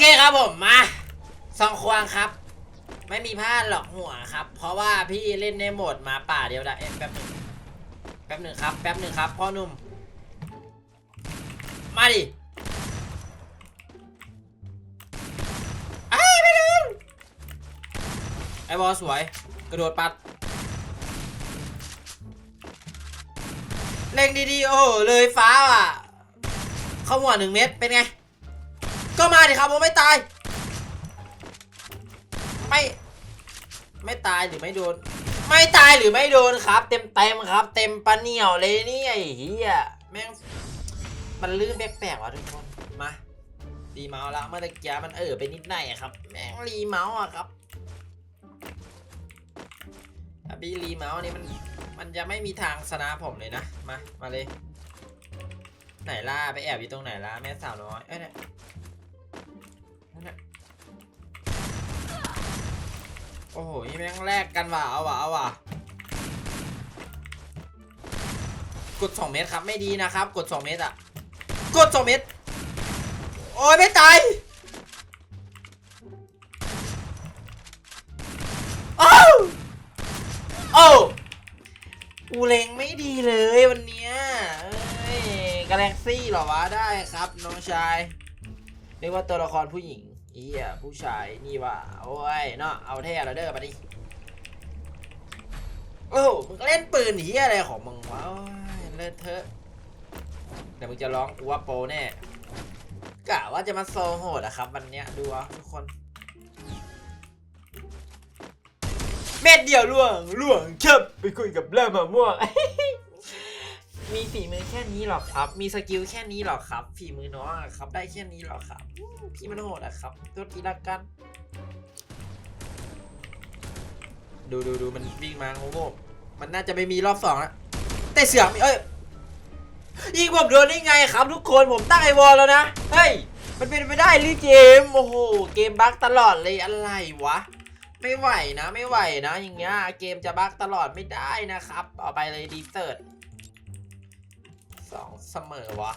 เคครับผมมาสองควงครับ ไม่มีพลาดหรอกหัวครับ เพราะว่าพี่เล่นในโหมดหมาป่าเดียวได้เอ๊ะแป๊บหนึ่งแป๊บหนึ่งครับแป๊บหนึ่งครับพ่อหนุ่มมาดิไอ้ไม่โดนไอ้บอลสวย กระโดดปัดเล็งดีๆ โอ้โห เลยฟ้าอะ เข้าหัวหนึ่งเม็ดเป็นไง ก็มาดิครับผมไม่ตาย ไม่ ไม่ตายหรือไม่โดน ไม่ตายหรือไม่โดนครับ เต็มเต็มครับ เต็มปะเหนียวเลยนี่ไอ้เหี้ยแม่งมันลื่นแปลกๆว่ะทุกคนมารีเมาส์แล้วเมื่อตะกี้มันเออไปนิดหน่อยครับ แม่งรีเมาส์อะครับถ้าพี่รีเมาส์นี่มันมันจะไม่มีทางชนะผมเลยนะ มา มาเลย ไหนล่าไปแอบอยู่ตรงไหนล่ะแม่สาวน้อย เอ้ย อ้โหนี่แม่งแลกกันว่ะเอาว่ะเอาว่ะกด 2 เมตรครับไม่ดีนะครับ กด 2 เมตรอะ กด 2 เมตร โอ้ยไม่ตายโอ้าวโอ้วกูเลงไม่ดีเลยวันเนี้ยเอ้ยกาแล็กซี่หรอวะได้ครับน้องชายเรียกว่าตัวละครผู้หญิง เอียผู้ชายนี่ว่าโอ้ยเนาะเอาแท้แล้วเด้อปะดิโอ้มึงเล่นปืนเฮียอะไรของมึงวะเล่นเถอะเดี๋ยวมึงจะร้องกูว่าโปแน่กะว่าจะมาโซโหดอะครับ วันเนี้ยดูเอาทุกคน เม็ดเดียวล่วงล่วงเชิบไปคุยกับเริ่มมะม่วง มีฝีมือแค่นี้หรอครับ มีสกิลแค่นี้หรอครับ ฝีมือน้องอะครับ ได้แค่นี้หรอครับอืมพี่มันโหดอะครับตัวทีละกัน ดูดูดูมันวิ่งมาโง่ๆมันน่าจะไม่มีรอบสองแล้วแต่เสือกมีเอ้ยยิงผมโดนได้ไงครับ ทุกคนผมตั้งไอวอลแล้วนะ เฮ้ย มันเป็นไปได้หรือเกม โอ้โห เกมบั๊กตลอดเลยอะไรวะ ไม่ไหวนะ ไม่ไหวนะ อย่างเงี้ย เกมจะบั๊กตลอดไม่ได้นะครับต่อไปเลยดีเซิร์ต สองเสมอวะ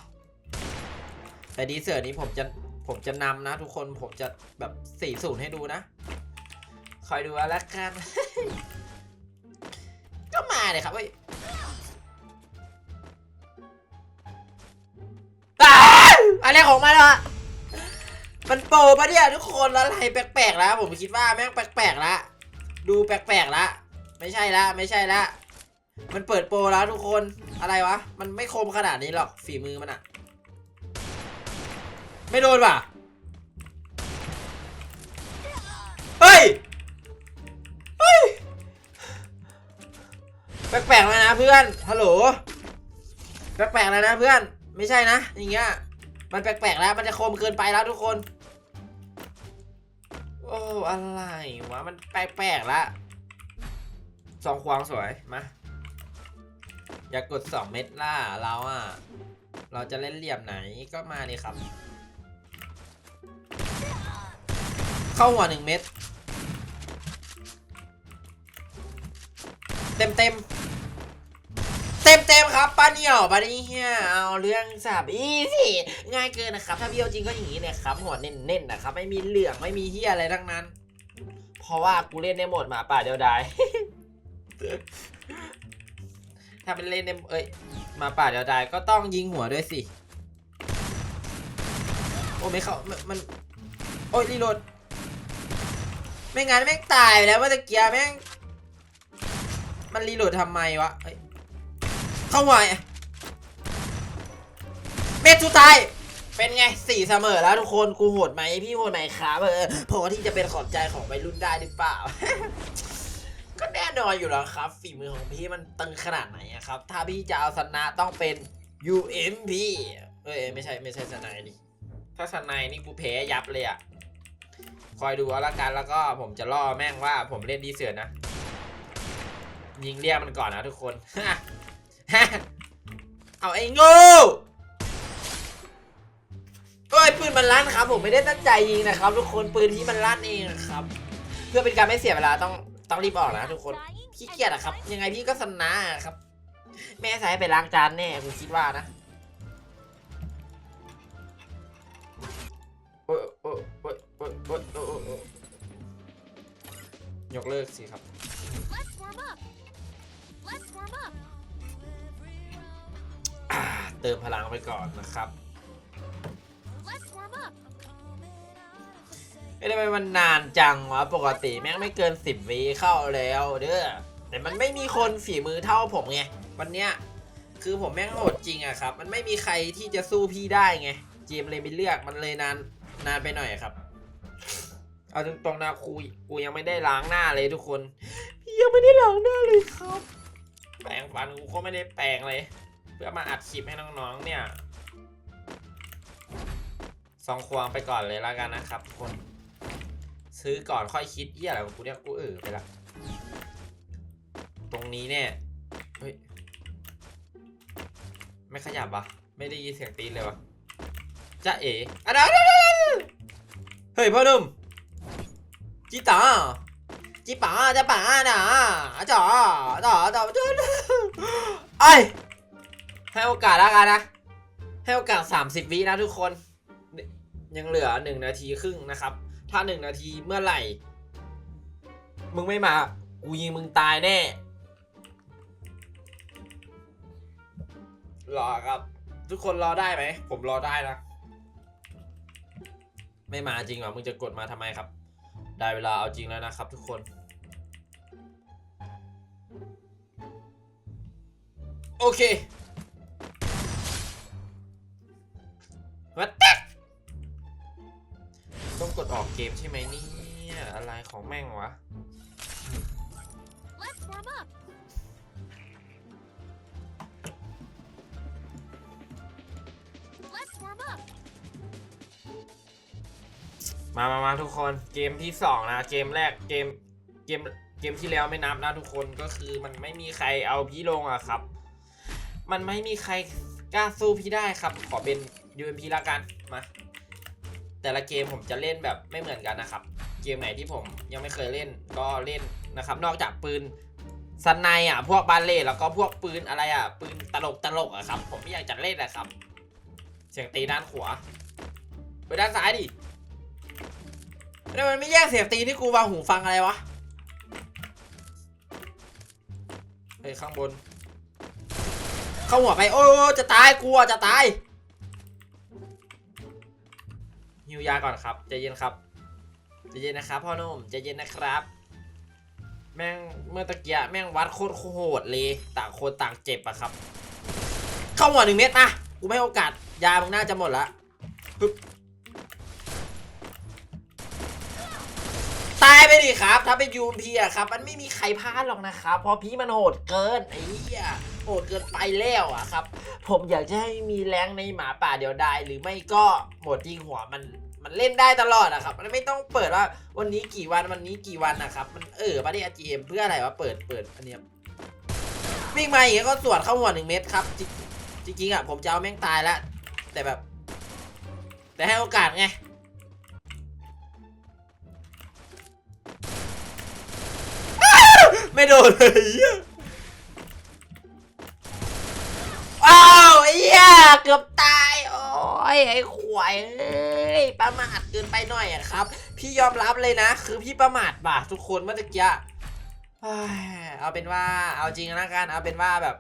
แต่ดีเซิร์นี้ผมจะผมจะนำนะทุกคนผมจะแบบสี่ศูนย์ให้ดูนะ คอยดูเอาละกัน ก็มาเลยครับเว้ยอ้าวอะไรของมันวะมันโปรปะเนี่ยทุกคนอะไรแปลกๆแล้วผมคิดว่าแม่งแปลกๆละดูแปลกๆละไม่ใช่ละไม่ใช่ละมันเปิดโปรแล้วทุกคน อะไรวะ มันไม่คมขนาดนี้หรอกฝีมือมันอะไม่โดนว่ะ เฮ้ย เฮ้ย แปลกๆแล้วนะเพื่อน ฮัลโหล แปลกๆแล้วนะเพื่อน ไม่ใช่นะ อย่างเงี้ย มันแปลกๆแล้ว มันจะคมเกินไปแล้วทุกคน โอ้ อะไรวะ มันแปลกๆละสองควางสวย มา อย่ากดสองเม็ดล่าเราอะ เราจะเล่นเหลี่ยมไหนก็มาเลยครับ เข้าหัวหนึ่งเม็ด เต็มเต็มเต็มเต็มครับป้าเหนียวป้านี่เฮียเอาเรื่องสับอีสิง่ายเกินนะครับ ถ้าพี่เอาจริงก็อย่างนี้เลยครับ หัวเน้นๆนะครับ ไม่มีเหลืองไม่มีเฮียอะไรทั้งนั้น เพราะว่ากูเล่นในโหมดหมาป่าเดียวดาย ถ้าเป็นเล่นในเอ้ย มาป่าเดียวดายก็ต้องยิงหัวด้วยสิ โอ้ไม่เข้ามัน โอ้ยรีโหลด ไม่งั้นแม่งตายแล้วเมื่อตะเกียแม่ง มันรีโหลดทำไมวะเอ้ยเข้าไวเม็ดสุดท้ายเป็นไงสี่เสมอแล้วทุกคนกูโหดไหมพี่โหดไหมครับเออพอที่จะเป็นขอบใจของวัยรุ่นได้หรือเปล่า ก็แน่นอนอยู่แล้วครับ ฝีมือของพี่มันตึงขนาดไหนอะครับ ถ้าพี่จะเอาชนะต้องเป็น UMP เอ้ยไม่ใช่ไม่ใช่สไนด์ดิถ้าสไนด์นี่กูแพ้ยับเลยอะคอยดูเอาละกันแล้วก็ผมจะล่อแม่งว่าผมเล่นดีเสือนะ ยิงเรียกมันก่อนนะทุกคนเอาไอ้ง่เอ้ยปืนมันลั่นครับ ผมไม่ได้ตั้งใจยิงนะครับ ทุกคนปืนที่มันลั่นเองครับ เพื่อเป็นการไม่เสียเวลาต้อง ต้องรีบออกนะทุกคนพี่เกียดอะครับ ยังไงพี่ก็สนะครับ แม่ใส่ไปล้างจานแน่คุณคิดว่านะโอ้ยโอ้ยโอ้ยโอ้ยโอ้ยโอ้ยกเลิกสิครับเติมพลังไปก่อนนะครับ ไม่ได้ไปมันนานจังวะปกติแม่งไม่เกินสิบวิเข้าแล้วเด้อแต่มันไม่มีคนฝีมือเท่าผมไงวันเนี้ยคือผมแม่งโหดจริงอะครับ มันไม่มีใครที่จะสู้พี่ได้ไงจีมเลยไม่เลือกมันเลยนานนานไปหน่อยครับ เอาตรงๆนะครูกูยังไม่ได้ล้างหน้าเลยทุกคน พี่ยังไม่ได้ล้างหน้าเลยครับ แปรงฟันกูก็ไม่ได้แปรงเลย เพื่อมาอัดคลิปให้น้องๆเนี่ยซองควงไปก่อนเลยแล้วกันนะครับทุกคน ซื้อก่อนค่อยคิดเยี่ยอะไรของกูเนี่ยกูเออไปละตรงนี้เนี่ยเฮ้ยไม่ขยับปะไม่ได้ยินเสียงตีนเลยวะจะเอ๋อะเดี๋ยวเฮ้ยพ่อหนุ่มจีตาจีป๋าจะป๋าน่ะจ๋อจ๋อจ๋อจ๋อไอให้โอกาสแล้วกันนะ ให้โอกาส 30 วินะทุกคน ยังเหลือ 1 นาทีครึ่งนะครับ ถ้า1นาทีเมื่อไหร่ มึงไม่มา กูยิงมึงตายแน่ รอครับ ทุกคนรอได้ไหม ผมรอได้นะ ไม่มาจริงเหรอ มึงจะกดมาทำไมครับ ได้เวลาเอาจริงแล้วนะครับ ทุกคน โอเควัดแตก ต้องกดออกเกมใช่ไหมเนี่ยอะไรของแม่งวะ Let's warm up. Let's warm up. มามามาทุกคนเกมที่สองนะเกมแรกเกมเกมเกมที่แล้วไม่นับนะทุกคนก็คือมันไม่มีใครเอาพี่ลงอะครับ มันไม่มีใครกล้าสู้พี่ได้ครับ ขอเป็น UMP ละกันมา แต่ละเกมผมจะเล่นแบบไม่เหมือนกันนะครับ เกมไหนที่ผมยังไม่เคยเล่นก็เล่นนะครับ นอกจากปืนสไนในอะพวกบาเล่แล้วก็พวกปืนอะไรอะปืนตลกตลกอะครับ ผมไม่อยากจะเล่นนะครับ เสียงตีด้านขวาไปด้านซ้ายดิแล้วมันไม่แยกเสียงตีที่กูวางหูฟังอะไรวะเฮ้ยข้างบน เข้าหัวไปโอ้จะตายกลัวจะตาย ฮิวยาก่อนครับใจเย็นครับใจเย็นนะครับพ่อหนุ่มใจเย็นนะครับ แม่งเมื่อตะเกียแม่งวัดโคตรโหดเลยต่างคนต่างเจ็บอะครับ เข้าหัวหนึ่งเม็ดนะกูไม่ให้โอกาสยามึงน่าจะหมดละปึ๊บ ครับ ถ้าเป็นยูมพีอะครับ มันไม่มีใครพลาดหรอกนะครับ เพราะพี่มันโหดเกินไอ้เหี้ยโหดเกินไปแล้วอะครับ ผมอยากจะให้มีแรงในหมาป่าเดียวไดายหรือไม่ก็โหมดยิงหัวมันมันเล่นได้ตลอดอะครับ มันไม่ต้องเปิดว่าวันนี้กี่วันวันนี้กี่วันนะครับ มันเออประเดี๋ยวจีเอ็มเพื่ออะไรวะเปิดเปิดอันเนี้ยวิ่งมาอย่างเงี้ยก็สวนเข้าหัวหนึ่งเม็ดครับ จริงจริงๆอะผมจะเอาแม่งตายล้วแต่แบบ แต่ให้โอกาสไง ไม่โดนเลยเหี้ยอ้าวไอ้เหี้ยเกือบตายโอ้ยไอ้ขวายเอ้ยประมาทเกินไปหน่อยอะครับ พี่ยอมรับเลยนะ คือพี่ประมาทบ่ะทุกคนเมื่อตะกี้เฮ้ยเอาเป็นว่าเอาจริงแล้วกันเอาเป็นว่าแบบ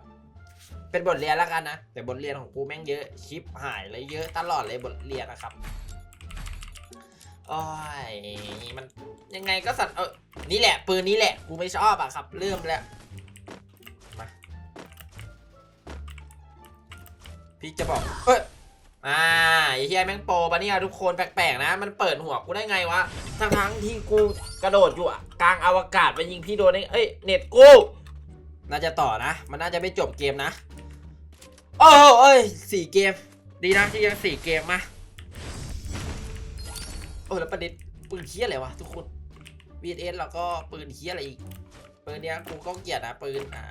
เป็นบทเรียนแล้วกันนะแต่บทเรียนของกูแม่งเยอะชิปหายเลยเยอะตลอดเลยบทเรียนนะครับ โอ้ยมันยังไงก็สัตว์เออนี่แหละ ปืนนี้แหละ กูไม่ชอบอะครับ เริ่มแล้ว มา พี่จะบอก เอ้ยอ่าไอ้เฮียแม่งโปรปะเนี่ยทุกคนแปลกๆนะ มันเปิดหัวกูได้ไงวะ ทั้งทั้งที่กูกระโดดอยู่อะกลางอวกาศไปยิงพี่โดนได้เอ้ย เน็ตกู น่าจะต่อนะ มันน่าจะไม่จบเกมนะ โอ้เอ้ยสี่เกม ดีนะที่ยังสี่เกมมา โอ้แล้วประเด็นปืนเคี้ยอะไรวะทุกคน VS แล้วก็ปืนเคี้ยอะไรอีก ปืนเนี้ยกูก็เกลียดนะปืนอ่า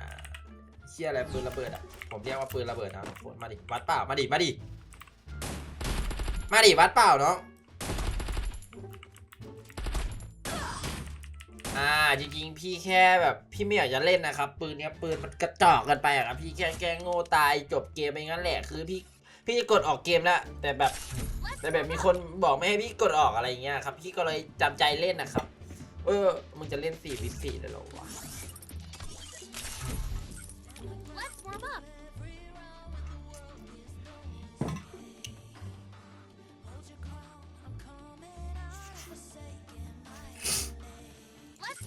เคี้ยอะไรปืนระเบิดอะ ผมเรียกว่าปืนระเบิดนะทุกคนมาดิวัดเปล่ามาดิมาดิมาดิวัดเปล่าเนาะอ่าจริงๆพี่แค่แบบพี่ไม่อยากจะเล่นนะครับปืนเนี้ยปืนมันกระจอกกันไปอะครับพี่แค่แกล้งโง่ตายจบเกมไปงั้นแหละคือพี่ พี่จะกดออกเกมแล้วแต่แบบแต่แบบมีคนบอกไม่ให้พี่กดออกอะไรเงี้ยครับ พี่ก็เลยจำใจเล่นนะครับ เออมึงจะเล่นสี่วิสี่เลยหรอวะ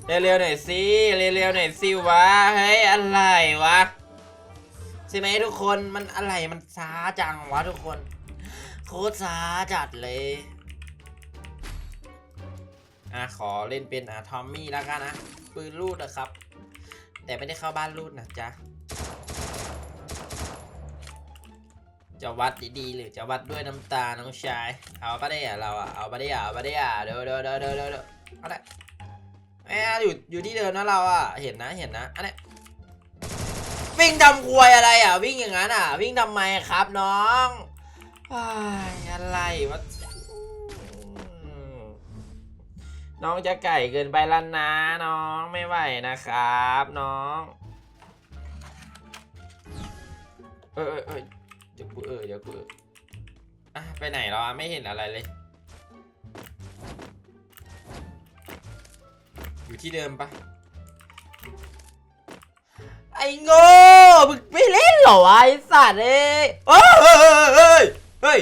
เร็วๆหน่อยสิเร็วๆหน่อยสิวะเฮ้ยอะไรวะ ช่ไหมทุกคนมันอะไรมันช้าจังวะทุกคน โคตรช้าจัดเลย อะขอเล่นเป็นอะทอมมี่แล้วกันนะปืนลูดนะครับ แต่ไม่ได้เข้าบ้านลูดนะจ๊ะจะวัดดีๆหรือจะวัดด้วยน้ำตาน้องชาย เอาปะได้อะเราอะเอาปะได้อะเอาปะได้อะเดี๋ยวเดี๋ยวเดี๋ยวเดี๋ยวเดี๋ยวอาละแม่อยู่อยู่ที่เดิมนะเราอะเห็นนะเห็นนะอันนี้ วิ่งทำควยอะไรอะ วิ่งอย่างนั้นอะ วิ่งทำไมครับน้องอะไรวะน้องจะไก่เกินไปแล้วนะน้องไม่ไหวนะครับ น้อง เออเออเดี๋ยวกูเออเดี๋ยวกูอะไปไหนแล้วอะไม่เห็นอะไรเลย อยู่ที่เดิมปะ อ้โง่มึงไม่เล่นเหรอวะไอ้สัตว์เอ้ยเฮ้ยเฮ้ยเฮ้ยเฮ้ย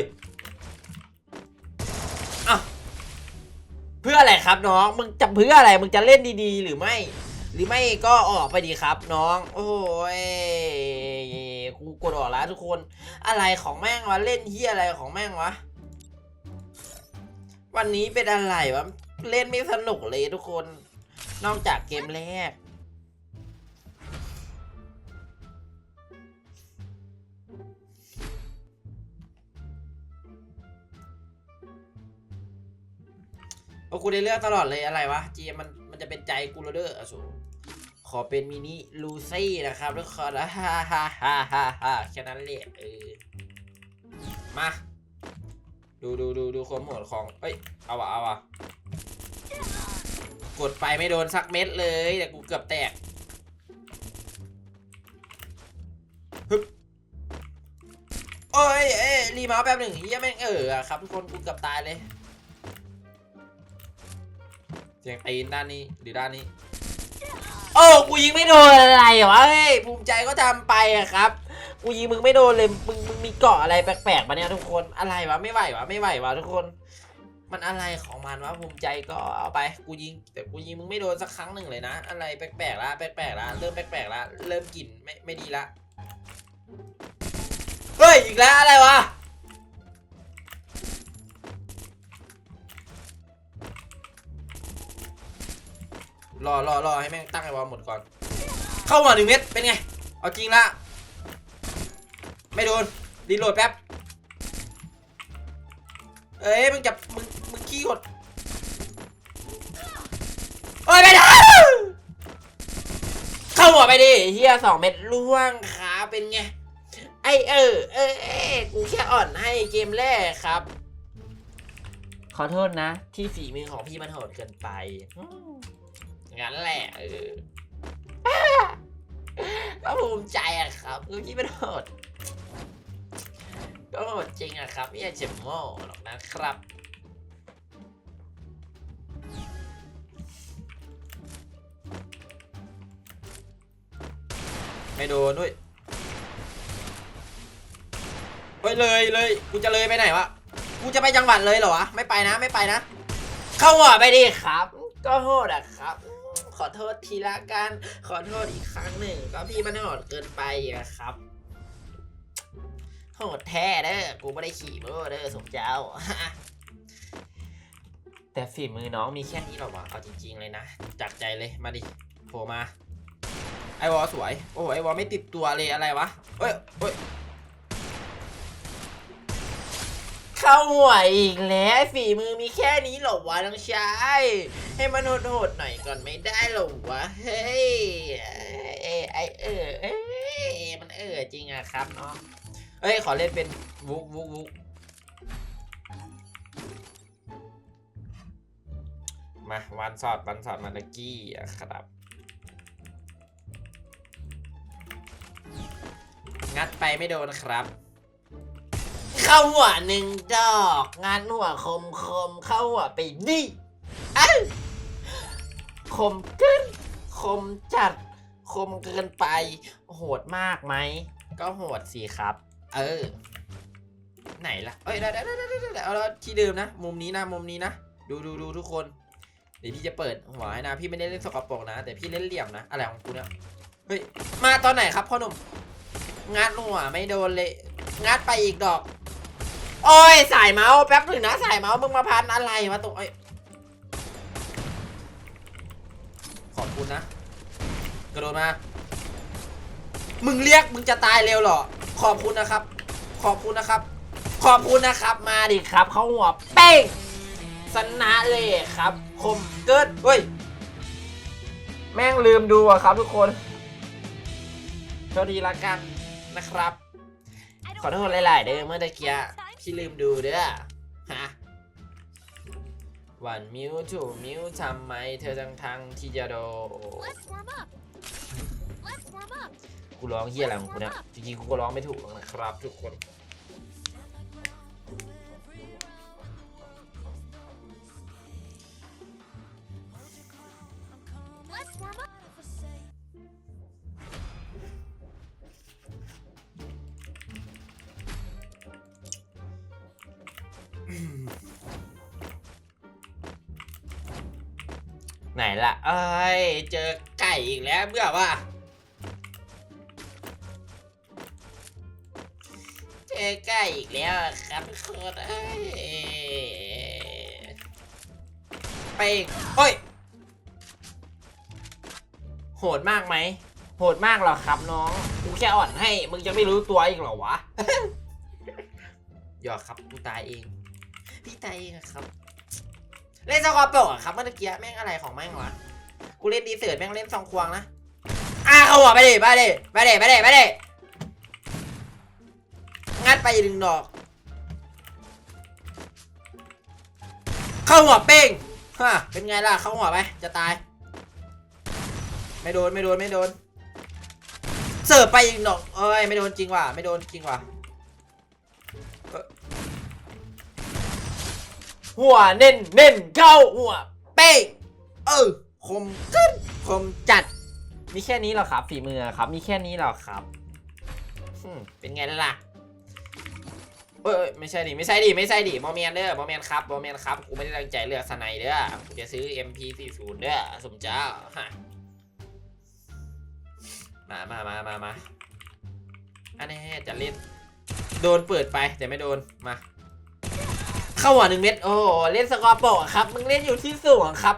อ้าวเพื่ออะไรครับน้อง มึงจะเพื่ออะไร มึงจะเล่นดีๆ หรือไม่ หรือไม่ก็ออกไปดีครับ น้อง โอ้ยกูกดออกแล้วทุกคน อะไรของแม่งวะเล่นเฮียอะไรของแม่งวะ วันนี้เป็นอะไรวะ เล่นไม่สนุกเลยทุกคน นอกจากเกมแรก โอ้กูได้เลือกตลอดเลยอะไรวะเจมันมันจะเป็นใจกูแล้วเด้ออสูขอเป็นมินิลูซี่นะครับทุกคนฮ่าฮ่าฮ่าฮ่าฮ่าแค่นั้นแหละเออมาดูดูดูดูความโหดของเอ้ยเอาวะเอาวะกดไปไม่โดนสักเม็ดเลยแต่กูเกือบแตกฮึบโอ้ยเอ้ยรีมาแป๊บหนึ่งเฮียแม่งเออครับทุกคนกูเกือบตายเลย เสียงตีนด้านนี้หรือด้านนี้ โอ้กูยิงไม่โดนอะไรวะเฮ้ยภูมิใจก็ทำไปอะครับ กูยิงมึงไม่โดนเลยมึงมึงมีเกาะอะไรแปลกๆมาเนี่ยทุกคนอะไรวะไม่ไหววะไม่ไหววะทุกคน มันอะไรของมันวะภูมิใจก็เอาไปกูยิง แต่กูยิงมึงไม่โดนสักครั้งหนึ่งเลยนะ อะไรแปลกๆละแปลกๆละเริ่มแปลกๆละเริ่มกลิ่นไม่ไม่ดีละเฮ้ยอีกแล้วอะไรวะ รอรอรอให้แม่งตั้งไอ้บอลหมดก่อน เข้ามาหนึ่งเม็ดเป็นไง เอาจริงละ ไม่โดนรีโหลดแป๊บ เอ้ยมึงจับมึงมึงขี้กดโอ้ยไม่ได้เข้าหัวไปดิเฮียสองเม็ดล่วงขาเป็นไง ไอเออเออเออกูแค่อ่อนให้เกมแรกครับ ขอโทษนะ ที่ฝีมือของพี่มันโหดเกินไปอืม งั้นแหละเออก็ภูมิใจอะครับคือพี่มันโหดก็โหดจริงอะครับไม่ใช่เจ็บโม่หรอกนะครับไม่โดนด้วยเฮ้ยเลยเลยกูจะเลยไปไหนวะกูจะไปจังหวัดเลยเหรอวะไม่ไปนะไม่ไปนะ เข้าหัวไปดิครับ ก็โหดอะครับ อโทษทีละกัน ขอโทษอีกครั้งหนึ่ง ก็พี่มันโหดเกินไปอะครับโหดแท้เด้อกูไม่ได้ขี่โม่เด้อสมเจ้า แต่ฝีมือน้องมีแค่นี้หรอวะเอาจริง ๆ เลยนะจากใจเลยมาดิโผล่มา ไอวอสวย โอ้ไอวอไม่ติดตัวเลยอะไรวะเฮ้ยเฮ้ย เข้าหัวอีกแล้วฝีมือมีแค่นี้หรอวะน้องชายให้มันโหดๆหน่อยก่อนไม่ได้หรอวะเฮ้ยเอไอเออเอมันเออจริงอะครับเนาะเอ้ยขอเล่นเป็นวุกวุกวุกมาวันสอดวันสอดมาตะกี้อะครับงัดไปไม่โดนครับ เข้าหัวหนึ่งดอก งานหัวคมคมเข้าหัวไปดิเอ้าคมเกินคมจัด คมเกินไป โหดมากไหม ก็โหดสิครับ เออ ไหนล่ะ เอ้ยได้ได้ได้ได้ได้เอาแล้วที่เดิมนะ มุมนี้นะ มุมนี้นะ ดูดูดูทุกคน เดี๋ยวพี่จะเปิดหัวให้นะ พี่ไม่ได้เล่นสกปรกนะ แต่พี่เล่นเหลี่ยมนะ อะไรของกูเนี่ย เฮ้ย มาตอนไหนครับพ่อหนุ่ม งัดหัวไม่โดนเลย งัดไปอีกดอก โอ้ยสายเมาส์แป๊บหนึ่งนะสายเมาส์มึงมาพันอะไรวะตรงไอ้ยขอบคุณนะ กระโดดมา มึงเรียกมึงจะตายเร็วเหรอ ขอบคุณนะครับ ขอบคุณนะครับ ขอบคุณนะครับ มาดิครับ เขาหัวเป้งสนะเลยครับ คมเกิดเฮ้ย แม่งลืมดูอะครับทุกคนโทษทีละกันนะครับ ขอโทษหลาย ๆ เด้อเมื่อตะเกีย พี่ลืมดูเด้อฮะวันมิวถูมิวทำไมเธอทั้งทั้งๆที่จะโด Let's warm up. Let's warm up. กูร้องเฮียอะไรของกูเนี่ยจริงๆกูก็ร้องไม่ถูกหรอกนะครับ ทุกคน ล่ะเอ้ย เจอไก่อีกแล้วเบื่อว่ะเจอไก่อีกแล้วครับทุกคนเอ้ยไปโอ้ย โหดมากไหม โหดมากเหรอครับน้อง กูแค่อ่อนให้ มึงจะไม่รู้ตัวอีกเหรอวะหยอกครับ กูตายเอง พี่ตายเองครับ เล่นสกอร์โปรกอะครับเมื่อกี้แม่งอะไรของแม่งวะกูเล่นดีเสือแม่งเล่นซองควงนะเข้าหัวไปดิไปดิไปดิไปดิไปดิงัดไปหนึ่งดอก เข้าหัวเป้งฮะเป็นไงล่ะเข้าหัวไปจะตาย ไม่โดนไม่โดนไม่โดนเสิร์ฟไปอีกดอกเอ้ยไม่โดนจริงว่ะไม่โดนจริงว่ะ หัวเน้นเน้นเข้าหัวเป้งเออคมขึ้นคมจัด มีแค่นี้เหรอครับฝีมือครับ มีแค่นี้เหรอครับอืมเป็นไงล่ะเอ้ยไม่ใช่ดิไม่ใช่ดิไม่ใช่ดิโมเมนเด้อโมเมนครับโมเมนครับกูไม่ได้ตั้งใจเลือกสไนเด้อกูจะซื้อ MP40 เด้อสมเจ้าฮะมามามามามาอันนี้จะเล่นโดนเปิดไปแต่ไม่โดนมา เข้าหัวหนึ่งเม็ดโอ้เล่นสกอร์โปรอะครับมึงเล่นอยู่ที่สูงครับ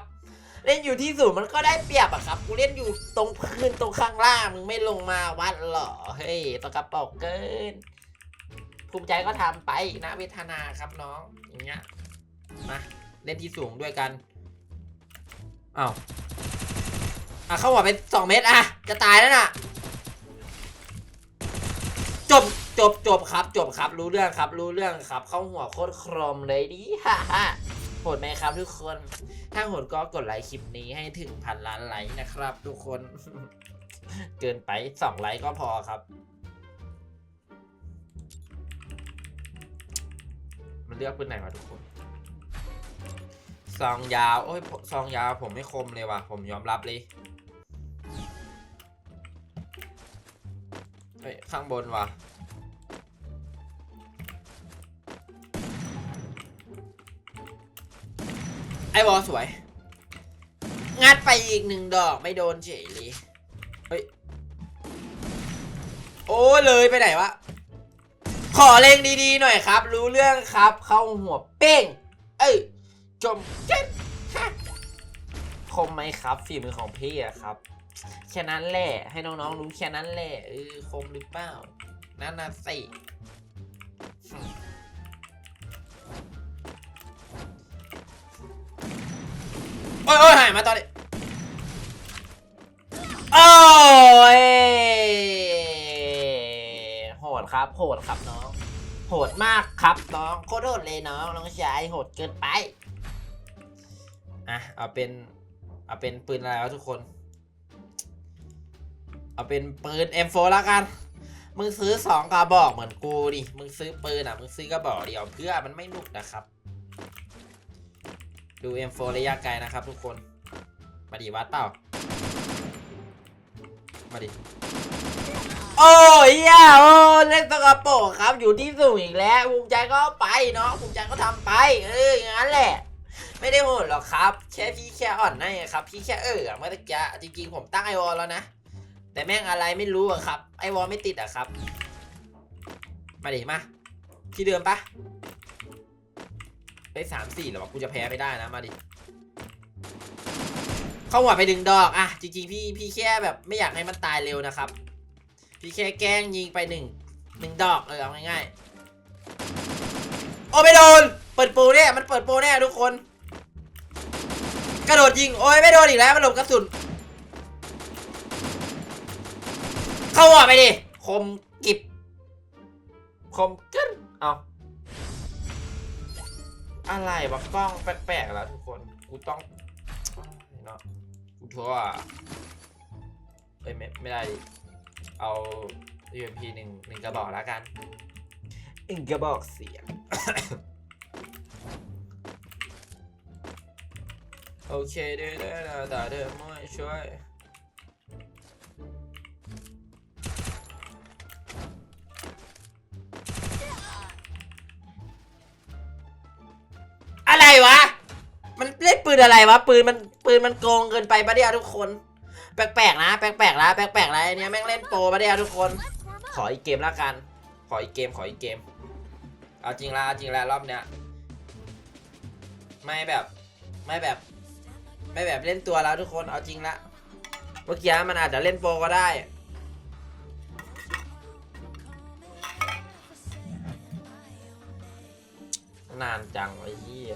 เล่นอยู่ที่สูงมันก็ได้เปรียบอะครับกูเล่นอยู่ตรงพื้นตรงข้างล่างมึงไม่ลงมาวัดเหรอเฮ้ยตกระปรกเกินภูมิใจก็ทำไปนะเวทนาครับน้องอย่างเงี้ยมาเล่นที่สูงด้วยกันอ้าวอะเข้าหัวไปสองเม็ดอะจะตายแล้วน่ะ บจบจบครับ จบครับ รู้เรื่องครับ รู้เรื่องครับ เข้าหัวโคตรครมเลยดิฮ่าฮ่าโหดไหมครับทุกคน ถ้าโหดก็กดไลค์คลิปนี้ให้ถึงพันล้านไลค์นะครับ ทุกคน เกินไปสองไลค์ก็พอครับ มันเลือกปืนไหนวะทุกคนซองยาว โอ้ยซองยาวผมไม่คมเลยว่ะ ผมยอมรับเลย เฮ้ยข้างบนว่ะไอ้บอลสวย งัดไปอีกหนึ่งดอกไม่โดนเฉยเลยเฮ้ย โอ้เลยไปไหนวะ ขอเลงดีๆหน่อยครับ รู้เรื่องครับ เข้าหัวเป้ง เอ้ย จมเจ็ดคมไหมครับ ฝีมือของพี่อะครับ แค่นั้นแหละ ให้น้องๆรู้แค่นั้นแหละเออคมหรือเปล่านั่นน่ะสิโอ้ยโอ้ยหายมาตอนนี้โอ้ยโหดครับโหดครับน้อง โหดมากครับน้องโคตรโหดเลยน้องน้องชายโหดเกินไปอะเอาเป็นเอาเป็นปืนอะไรวะทุกคน เอาเป็นปืน M4 แล้วกัน มึงซื้อสองกระบอกเหมือนกูดิ มึงซื้อปืนอะ มึงซื้อกระบอกเดียวเพื่อมันไม่หนุกนะครับ ดู M4 ระยะไกลนะครับ ทุกคน มาดิวัดเปล่า มาดิ โอ้ยเหี้ยโอ้เล่นสกปรกครับ อยู่ที่สูงอีกแล้ว ภูมิใจก็ไปเนาะ ภูมิใจก็ทำไป เอออย่างนั้นแหละไม่ได้โหดหรอกครับ แค่พี่แค่อ่อนให้ครับ พี่แค่เออเมื่อตะกี้จริงๆผมตั้งไอวอลแล้วนะ แต่แม่งอะไรไม่รู้อะครับ ไอวอลไม่ติดอะครับ มาดิมา ที่เดิมปะไปสามสี่หรอวะกูจะแพ้ไม่ได้นะมาดิเข้าหัวไปดึงดอกอะจริงๆพี่พี่แค่แบบไม่อยากให้มันตายเร็วนะครับ พี่แค่แกล้งยิงไปหนึ่งหนึ่งดอกเออเอาง่ายๆโอ้ไม่โดน เปิดโปรเนี่ยมันเปิดโปรแน่ทุกคน กระโดดยิงโอ้ยไม่โดนอีกแล้วมันหลบกระสุน เข้าหัวไปดิ คมกิบ คมกึ้นเอาอะไรวะกล้องแปลกๆแล้วทุกคน กูต้องเนาะกูทั่วเอ้ยไม่ไม่ได้ดิเอา UMP หนึ่งหนึ่งกระบอกแล้วกันหนึ่งกระบอกเสียงโอเคเด้อเด้อเด้อเด้อเด้อไม่ช่วย นเล่นปืนอะไรวะปืนมันปืนมันโกงเกินไปปะเนี่ยทุกคน แปลกๆนะ แปลกๆนะแปลกๆนะไอเนี้ยแม่งเล่นโปรปะเนี่ยทุกคน ขออีกเกมละกัน ขออีกเกมขออีกเกม เอาจริงละเอาจริงละรอบเนี้ยไม่แบบไม่แบบ ไม่แบบเล่นตัวแล้วทุกคนเอาจริงละเมื่อกี้มันอาจจะเล่นโปรก็ได้นานจังไอ้เหี้ย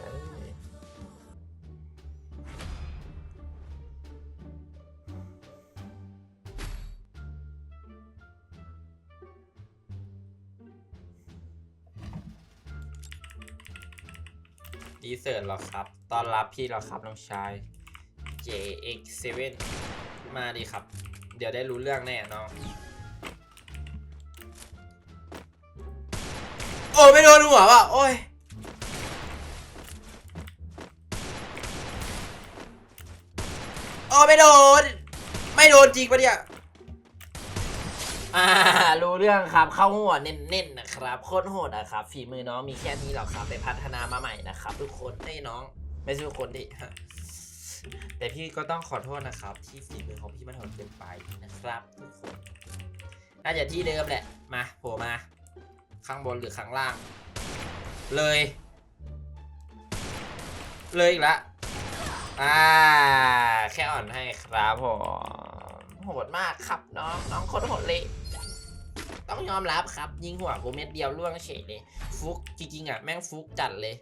ดีเซิร์ตหรอครับตอนรับพี่หรอครับน้องชาย JX7 มาดีครับ เดี๋ยวได้รู้เรื่องแน่น้อง โอ้ไม่โดนหัวว่ะ โอ้ยโอ้ไม่โดน ไม่โดนจริงปะเนี่ย อ่า รู้เรื่องครับ เข้าหัวเน้นๆนะครับ ครับโคตรโหดอะครับ ฝีมือน้องมีแค่นี้หรอกครับ ไปพัฒนามาใหม่นะครับ ทุกคนให้น้อง ไม่ใช่ทุกคนดิแต่พี่ก็ต้องขอโทษนะครับ ที่ฝีมือของพี่มันโหดเกินไปนะครับ ทุกคนน่าจะที่เดิมแหละมาโผล่มาข้างบนหรือข้างล่าง เลย เลยอีกละอ่าแค่อ่อนให้ครับผมโหดมากครับน้องน้องโคนโหดเลย ต้องยอมรับครับ ยิงหัวกูเม็ดเดียวล่วงเฉยเลย ฟุกจริงๆอะ แม่งฟุกจัดเลย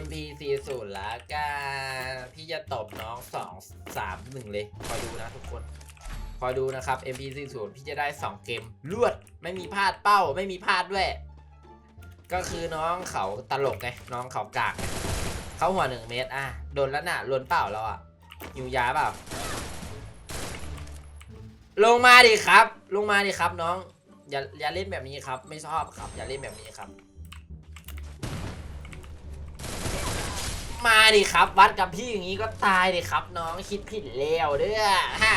MP40 ละกันพี่จะตบน้องสองสามหนึ่งเลยคอยดูนะทุกคนคอยดูนะครับ MP40 พี่จะได้2เกมรวดไม่มีพลาดเป้าไม่มีพลาดด้วย ก็คือน้องเขาตลกไงน้องเขากากเขาหัวหนึ่งเมตรอะโดนแล้วน่ะลวนเปล่าแล้วอะอยู่ยาเปล่าลงมาดิครับ ลงมาดิครับน้อง อย่าอย่าเล่นแบบนี้ครับ ไม่ชอบครับ อย่าเล่นแบบนี้ครับ มาดิครับ วัดกับพี่อย่างนี้ก็ตายดิครับ น้องคิดผิดแล้วเด้อฮะ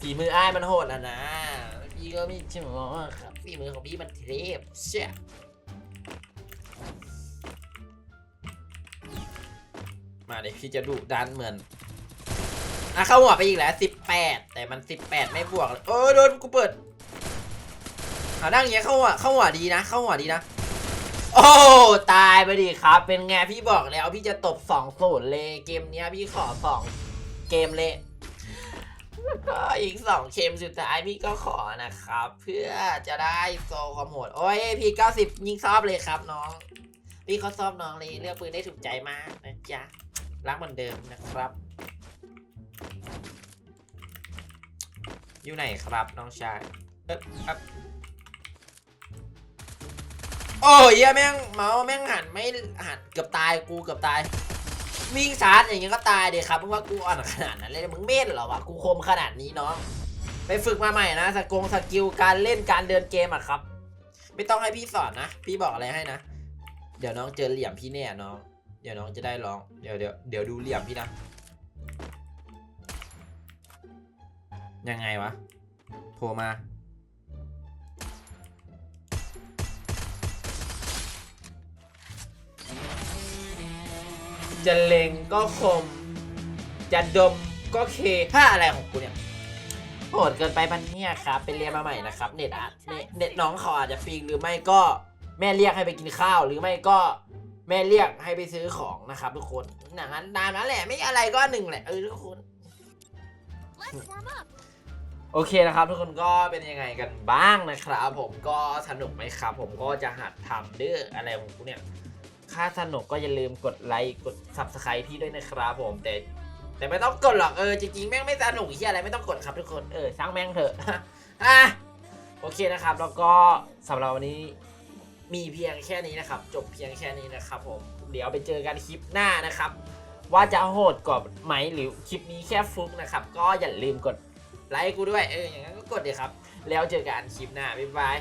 ฝีมืออ้ายมันโหดอะนะ พี่ก็ไม่ใช่หรอครับฝีมือของพี่มันเทพเชี่ยมาดิพี่จะดุดันเหมือน อะเข้าหัวไปอีกแล้วสิบแปดแต่มันสิบแปดไม่บวกเลยเออโดนกูเปิดเอานั่งอย่างเงี้ยเข้าหัวเข้าหัวดีนะ เข้าหัวดีนะ โอ้ตายไปดิครับ เป็นไงพี่บอกแล้วพี่จะตบสองศูนย์เลยเกมเนี้ยพี่ขอสองเกมเลยแล้วก็อีกสองเกมสุดท้ายพี่ก็ขอนะครับ เพื่อจะได้โซความโหดโอ้ยพี่เก้าสิบยิงซอบเลยครับน้อง พี่เขาซอบน้องเลยเลือกปืนได้ถูกใจมากนะจ๊ะรักเหมือนเดิมนะครับ อยู่ไหนครับน้องชายเอ๊ะครับโอ้ยแม่งเมาแม่งหันไม่หันเกือบตายกูเกือบตายวิ่งชาร์จอย่างเงี้ยก็ตายเดยครับมึงว่ากูอ่อนขนาดนั้นเลยมึงเม่นเหรอวะกูคมขนาดนี้น้องไปฝึกมาใหม่นะสกงสกิลการเล่นการเดินเกมอะครับ ไม่ต้องให้พี่สอนนะพี่บอกอะไรให้นะเดี๋ยวน้องเจอเหลี่ยมพี่แน่น้องเดี๋ยวน้องจะได้ร้องเดี๋ยวเดี๋ยวเดี๋ยวดูเหลี่ยมพี่นะ ยังไงวะ โทรมา จะเล็งก็คม จะดมก็เคถ้าอะไรของกูเนี่ยโหดเกินไปปันเนี่ยครับเป็นเรียนมาใหม่นะครับ เน็ตอาจเน็ตเน็ตน้องเขาอาจจะปิงหรือไม่ก็แม่เรียกให้ไปกินข้าว หรือไม่ก็แม่เรียกให้ไปซื้อของนะครับ ทุกคนอย่างนั้นตามนั้นแหละไม่อะไรก็หนึ่งแหละเออทุกคน Let's warm up. โอเคนะครับทุกคนก็เป็นยังไงกันบ้างนะครับผมก็สนุกไหมครับผมก็จะหัดทำเด้ออะไรของกูเนี่ยถ้าสนุกก็อย่าลืมกดไลค์กด subscribe พี่ด้วยนะครับผมแต่แต่ไม่ต้องกดหรอกเออจริงๆแม่งไม่สนุกที่อะไรไม่ต้องกดครับทุกคนเออช่างแม่งเถอะอะโอเคนะครับแล้วก็สำหรับวันนี้มีเพียงแค่นี้นะครับ จบเพียงแค่นี้นะครับผมเดี๋ยวไปเจอกันคลิปหน้านะครับ ว่าจะโหดกว่าไหมหรือคลิปนี้แค่ฟลุกนะครับ ก็อย่าลืมกด ไลค์กูด้วยเอออย่างนั้นก็กดเลยครับ แล้วเจอกันคลิปหน้าบ๊ายบาย